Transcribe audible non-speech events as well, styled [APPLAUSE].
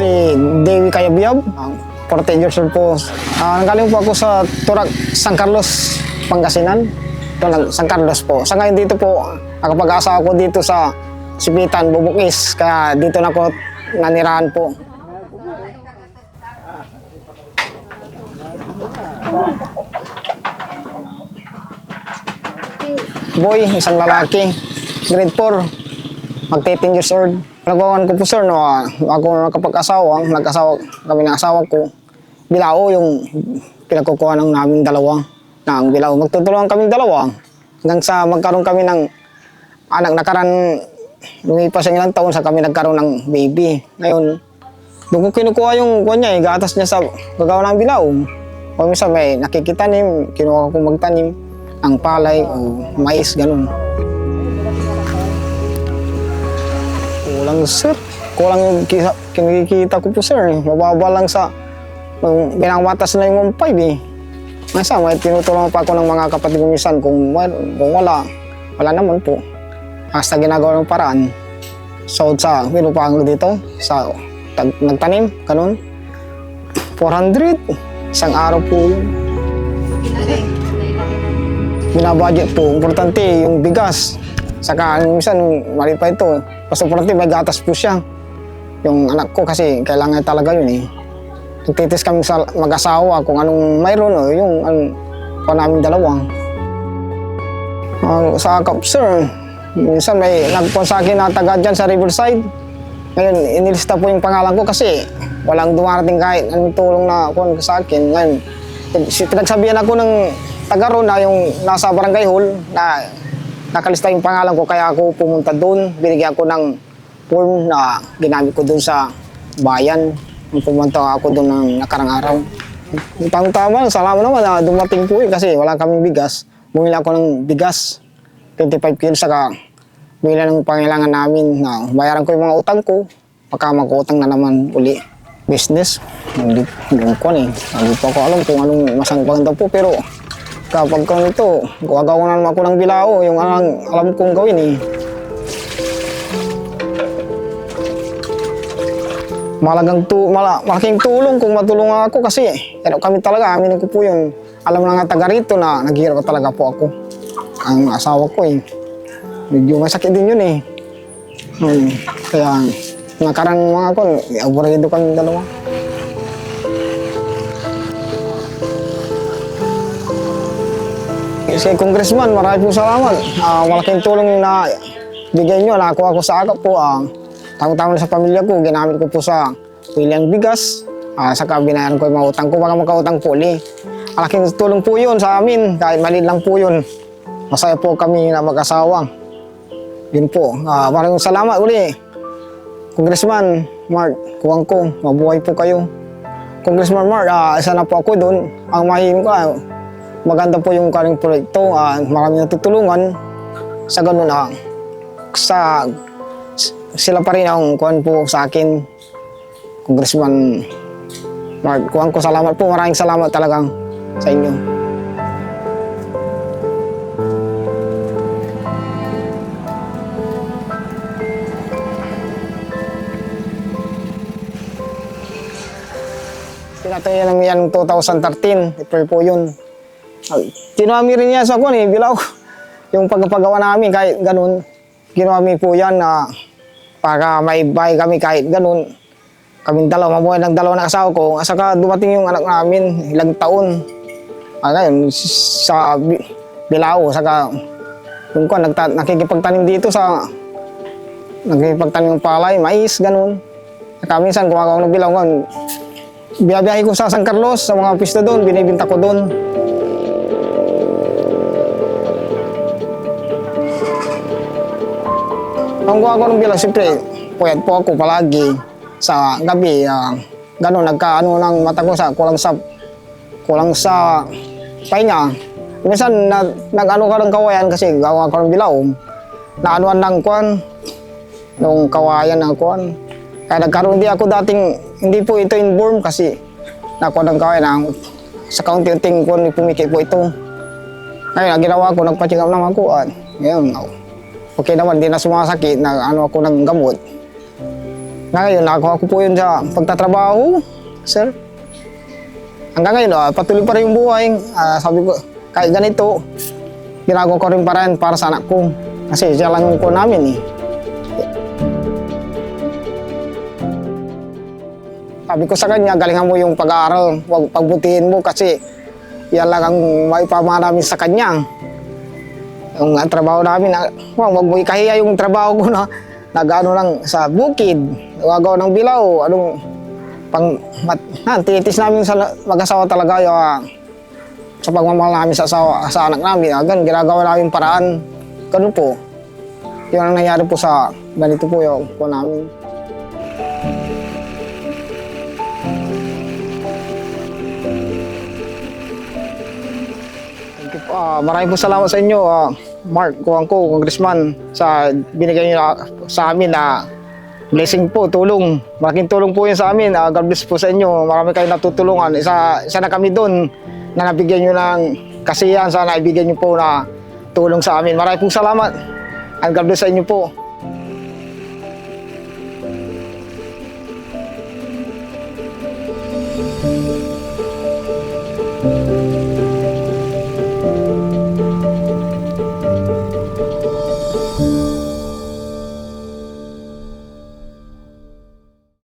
si Dewi Kayabiyab, ah, 14 years old po. Ah, nanggaling po ako sa Turak, San Carlos, Pangasinan. Nag- San Carlos po. Sa ngayon dito po, nakapag-asa ako dito sa Sipitan, Bubukis. Kaya dito na ako nanirahan po. Boy, isang lalaki, grade 4, magte 10 years old. Nagawan ko po sir, no, ako nakapag-asawa, nag-asawa kami ng asawa ko. Bilao yung pinagkukuha ng namin dalawa ng bilao. Magtutulungan kami dalawa hanggang sa magkaroon kami ng anak nakaran lumipas ang ilang taon sa kami nagkaroon ng baby. Ngayon, doon ko kinukuha yung kuha niya, eh, gatas niya sa gagawa ng bilao. O minsan may nakikitanim, kinuha ko magtanim ang palay o mais, ganun. Kulang sir. Kulang yung kisa, kinikita ko po sir. Mababa lang sa nung pinangmatas na yung 1.5 eh. Masa, may tinutulungan pa ako ng mga kapatid ko minsan kung, kung wala, wala naman po. Basta ginagawa ng paraan. So sa pinupanglo dito, sa tag, nagtanim, ganun. 400, isang araw po yun. Binabudget po, importante yung bigas. Saka minsan, mali pa ito. Mas importante, may gatas po siya. Yung anak ko kasi kailangan talaga yun eh. Nagtitis kami sa mag-asawa kung anong mayroon o yung anong pa namin dalawa. Ah, sa akap, sir, minsan may nagpon sa akin na taga dyan sa Riverside. Ngayon, inilista po yung pangalan ko kasi walang dumarating kahit anong tulong na kuhan sa akin. Ngayon, pinagsabihan ako ng taga roon na yung nasa barangay hall na nakalista yung pangalan ko kaya ako pumunta doon. Binigyan ako ng form na ginamit ko doon sa bayan. Pumunta ako doon ng nakarang araw. Tama-tama, salamat naman na dumating po eh kasi wala kaming bigas. Bumili ako ng bigas, 25 kilos saka bumili ng pangailangan namin na bayaran ko yung mga utang ko. Baka mag-utang na naman uli. Business, hindi, hindi ko eh. Hindi pa ko alam kung anong masang paganda po pero kapag ko nito, gagawa na naman ako ng bilao, yung anong alam kong gawin eh. malagang tu mala, malaking tulong kung matulungan ako kasi pero kami talaga aminin ko po yun alam na nga taga rito na naghihirap talaga po ako ang asawa ko eh medyo masakit din yun eh hmm. kaya nakarang mga ko aburrido kami dalawa Si Congressman, marami po salamat. Ah, malaking tulong na bigay nyo. Nakakuha ko sa akap po. Ah, Tama-tama na sa pamilya ko, ginamit ko po sa pilyang bigas. Ah, saka binayaran ko yung mga utang ko, baka magkautang po uli. Malaking tulong po yun sa amin, kahit maliit lang po yun. Masaya po kami na mag-asawa. Yun po. Ah, maraming salamat uli. Congressman Mark, kuwang ko, mabuhay po kayo. Congressman Mark, ah, isa na po ako doon. Ang mahim ko, ah, maganda po yung karing proyekto. Ah, maraming natutulungan. Sa ganun, ah, sa sila pa rin ang kuhan po sa akin. Congressman Mark, kuhan ko salamat po. Maraming salamat talagang sa inyo. Tinatayo namin yan 2013, April po yun. Tinami rin yan sa kuhan eh, bilaw. [LAUGHS] Yung pagpagawa namin kahit ganun, ginawa mi po yan na para may bahay kami kahit ganun. Kaming dalawa, mabuhay ng dalawa na asawa ko. Saka dumating yung anak namin, ilang taon. Ah, ngayon, sa Bi- Bilao, saka yung ko, nagta, nakikipagtanim dito sa nakikipagtanim ng palay, mais, ganun. Saka minsan, gumagawa ng Bilao, ngayon, biyabiyahe ko sa San Carlos, sa mga pista doon, binibinta ko doon. Ang gawa ko ng bilang, siyempre, puyat po ako palagi sa gabi. Uh, Ganon, nagkaano ng mata ko sa kulang sa kulang sa pahinga. Minsan, na, nag-ano ka ng kawayan kasi gawa ko ng bilaw. Naanuan ng kwan, nung kawayan ng kwan. Kaya nagkaroon din ako dating, hindi po ito inborn kasi nakuha ng kawayan. Ang, sa kaunti-unting kwan, pumiki po ito. Ngayon, ang ginawa ko, nagpa-check up naman ako. At, ngayon, okay naman, hindi na sumasakit, na ano ako ng gamot. Ngayon, nakuha ko po yun sa pagtatrabaho, sir. Hanggang ngayon, ah, patuloy pa rin yung buhay. Ah, sabi ko, kahit ganito, ginagawa ko rin pa rin para sa anak ko. Kasi siya lang yung ko namin eh. Sabi ko sa kanya, galingan mo yung pag-aaral, pagbutihin mo kasi yan lang ang maipama namin sa kanya. Yung ah, trabaho namin, ah, huwag huwag mo ikahiya yung trabaho ko na nag-ano lang sa bukid, gagawa ng bilaw, anong pang mat, ha, titis namin sa mag-asawa talaga yung ah, sa pagmamahal namin sa, asawa, sa anak namin, ah, ganun, ginagawa namin paraan. Ganun po. Yun ang nangyari po sa ganito po yung po namin. Ah, maraming po salamat sa inyo, ah, Mark Kuangko, Congressman, sa binigay niyo sa amin na blessing po, tulong. Malaking tulong po yun sa amin. Uh, God bless po sa inyo. Marami kayong natutulungan. Isa, isa na kami doon na nabigyan nyo ng kasiyahan. Sana ibigyan nyo po na tulong sa amin. Maraming pong salamat. And God bless sa inyo po.